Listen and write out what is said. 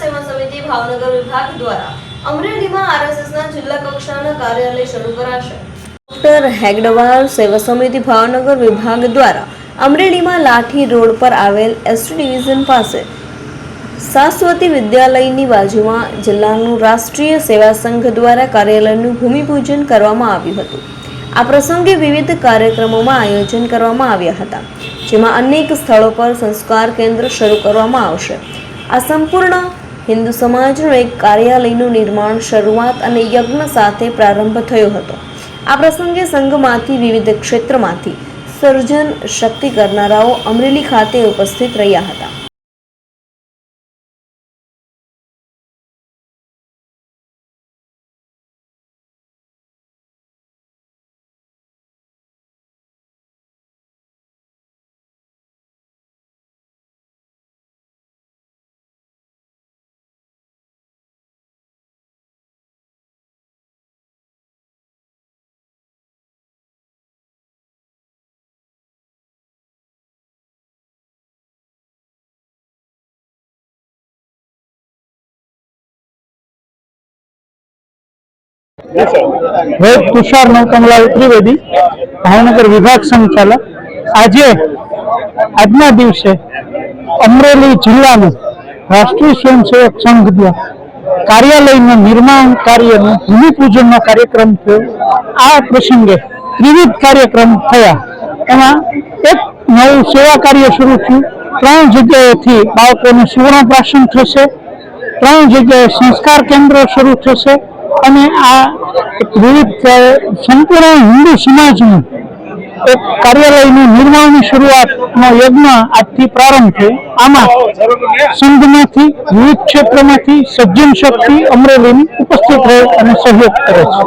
સેવા સમિતિ ભાવનગર વિભાગ દ્વારા અમરેલીમાં આરએસએસના જિલ્લા કક્ષાના કાર્યાલય શરૂ કરાશે. ડોક્ટર હેગડવાર સેવા સમિતિ ભાવનગર વિભાગ દ્વારા અમરેલીમાં લાઠી રોડ પર આવેલ એસટી ડિવિઝન પાસે સાસ્વતી વિદ્યાલયની બાજુમાં જિલ્લાનું રાષ્ટ્રીય સેવા સંઘ દ્વારા કાર્યાલયનું ભૂમિપૂજન કરવામાં આવ્યું હતું. આ પ્રસંગે વિવિધ કાર્યક્રમોમાં આયોજન કરવામાં આવ્યા હતા, જેમાં અનેક સ્થળો પર સંસ્કાર કેન્દ્ર શરૂ કરવામાં આવશે. આ સંપૂર્ણ હિન્દુ સમાજનું એક કાર્યાલયનું નિર્માણ શરૂઆત અને યજ્ઞ સાથે પ્રારંભ થયો હતો. આ પ્રસંગે સંઘમાંથી વિવિધ ક્ષેત્રમાંથી સર્જન શક્તિ કરનારાઓ અમરેલી ખાતે ઉપસ્થિત રહ્યા હતા. વેદ તુષાર નૌકમલાલ ત્રિવેદી, ભાવનગર વિભાગ સંચાલક. આજે, આજના દિવસે અમરેલી જિલ્લાનું રાષ્ટ્રીય સ્વયંસેવક સંઘ દ્વારા કાર્યાલયનું નિર્માણ કાર્યનું ભૂમિપૂજનનો કાર્યક્રમ થયો. આ પ્રસંગે ત્રિવિધ કાર્યક્રમ થયા. એમાં એક નવું સેવા કાર્ય શરૂ થયું. ત્રણ જગ્યાએથી બાળકોનું સુવર્ણ પ્રાશન થશે. ત્રણ જગ્યાએ સંસ્કાર કેન્દ્ર શરૂ થશે. અને આ વિવિધ સંપૂર્ણ હિન્દુ સમાજનું એક કાર્યાલયનું નિર્માણની શરૂઆતનો યજ્ઞ આજથી પ્રારંભ થયો. આમાં સંઘમાંથી, વિવિધ ક્ષેત્રમાંથી સજ્જન શક્તિ અમરેલીની ઉપસ્થિત રહે અને સહયોગ કરે છે.